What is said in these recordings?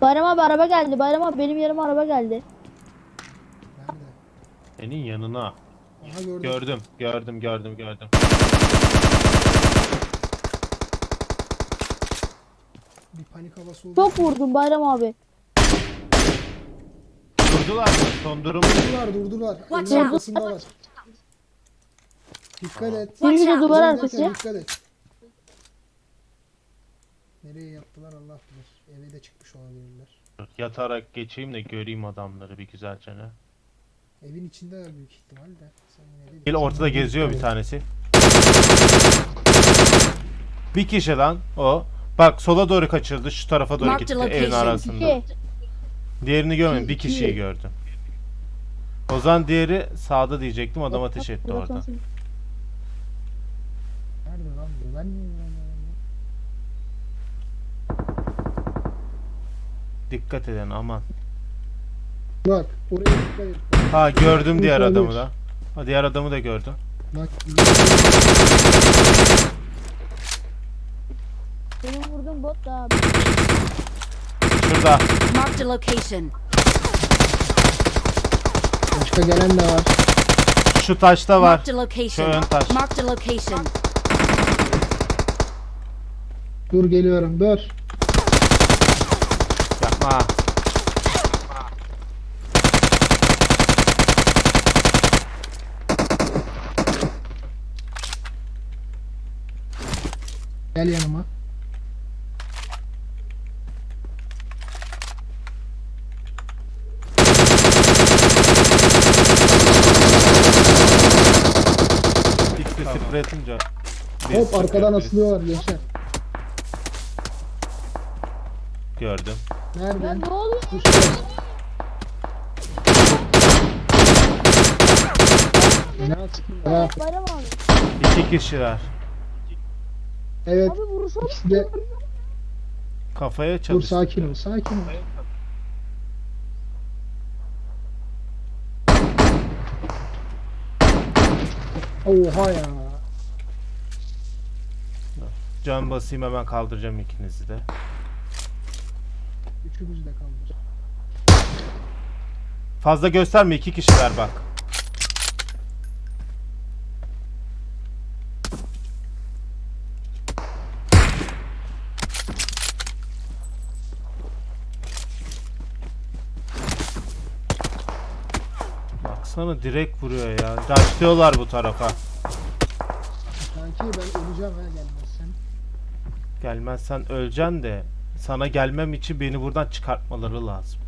Bayram abi araba geldi. Bayram abi benim yanıma araba geldi. Nerede? Senin yanına. Aha gördüm. Gördüm, gördüm, gördüm, gördüm. Bir panik havası oldu. Çok vurdum Bayram abi. Durdular mı? Son durum. Durdular durdular. Watch Evin out. Dikkat et. Biri de duvar Evin arkası. arkasına Dikkat et. Nereye yattılar Allah bilir. Eve de çıkmış olabilirler. Yatarak geçeyim de göreyim adamları bir güzelce ne. Evin içindeler büyük ihtimal de. Sen yine de Gel ortada geziyor bir tanesi. Bir kişi lan o. Bak sola doğru kaçırdı, şu tarafa doğru Marked gitti evin arasında. Diğerini görmedim, bir kişiyi gördüm. O zaman diğeri sağda diyecektim, adam ateş etti orada. Nerede lan bu? Ben Dikkat edin aman. Bak oraya dikkat et. Ha gördüm diğer adamı da. Ha diğer adamı da gördüm. Bak. Benim vurduğum bot da abi. Şurada. Marked a location. Başka gelen de var. Şu taşta var. Marked a location. Şu ön taş. Marked a location. Dur geliyorum dur. Yapma. Gel yanıma. Sprey atınca. Hop arkadan asılıyorlar gençler. Gördüm. Ya Nereden? ne oluyor? Düştü. Ne sıkıyor? Ha, Bayram abi. İki kişiler. evet. Abi oldu. İkisi de Kafaya dur çalıştı. sakin ol sakin ol. Oha ya. Can basayım hemen kaldıracağım ikinizi de. Üçümüz de kalmış. Fazla gösterme iki kişiler bak. Baksana direkt vuruyor ya. Rushlıyorlar bu tarafa. Sanki ben öleceğim ha gelmezsen. Gelmezsen öleceksin de sana gelmem için beni buradan çıkartmaları lazım.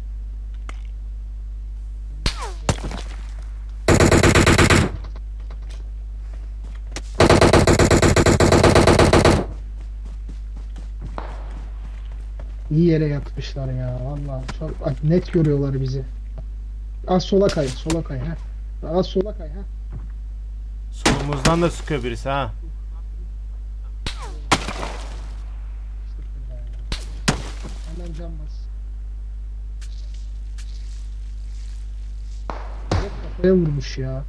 İyi yere yatmışlar ya vallahi çok bak, net görüyorlar bizi. Az sola kay, sola kay ha. Az sola kay ha. Solumuzdan da sıkıyor birisi ha. Hemen can bas. Hep kafaya vurmuş ya.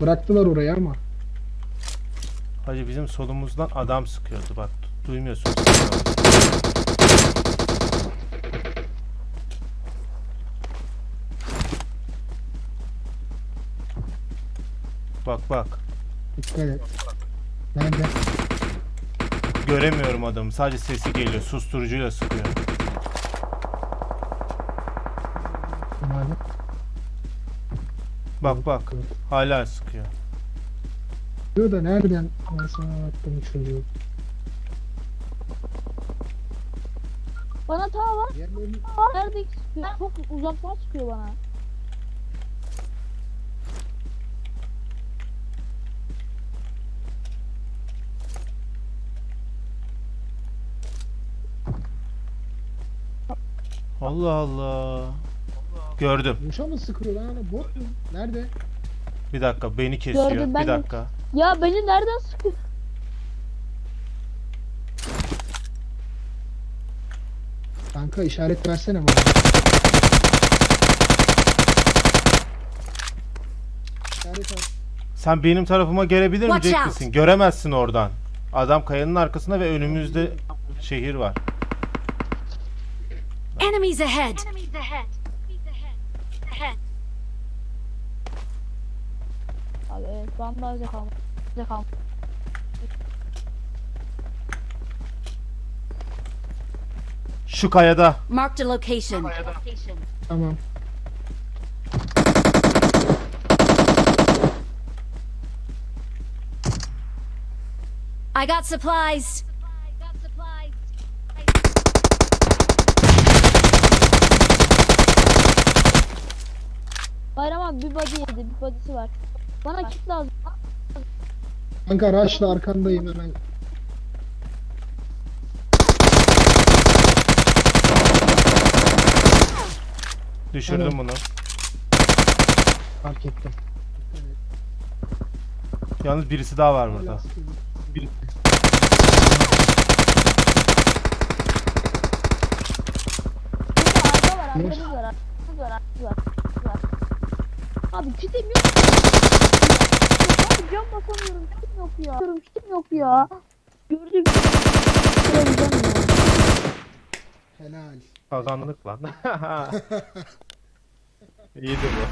Bıraktılar orayı ama. Hacı bizim solumuzdan adam sıkıyordu bak. du- Duymuyorsun. Bak bak. Dikkat et. Nerede? Göremiyorum adamı. Sadece sesi geliyor. Susturucuyla sıkıyor. Nerede? Bak bak. Hala sıkıyor. Diyor da nereden? Ben sana baktım çocuğu. Bana ta var. Diğerlerini Nerede sıkıyor? Çok uzaktan sıkıyor bana. Allah Allah. Gördüm. boşa mı sıkıyor lan? Bot mu? Nerede? Bir dakika beni kesiyor. Gördüm, ben bir de- dakika. Ya beni nereden sıkıyor? Kanka işaret versene bana. İşaret at. Sen benim tarafıma gelebilir mi Watch Jack out. misin? Göremezsin oradan. Adam kayanın arkasında ve önümüzde şehir var. Enemies ahead! Abi evet bandajda kalmış. Bandajda kalmış. Şu kayada. Marked a location. Tamam. I got supplies. Bayram abi bir body yedi. Bir body'si var. Bana kit lazım. Kanka Raş'la arkandayım hemen. Düşürdüm Tamam. bunu. Fark ettim. Yalnız birisi daha var burada. Bir... Burada var. Arkamız var. Arkamız var. arkamız var. Abi kitim yok. Abi cam basamıyorum. Kitim yok ya. Kitim yok ya. Gördüm. Ya. Helal. Kazandık lan. İyiydi bu.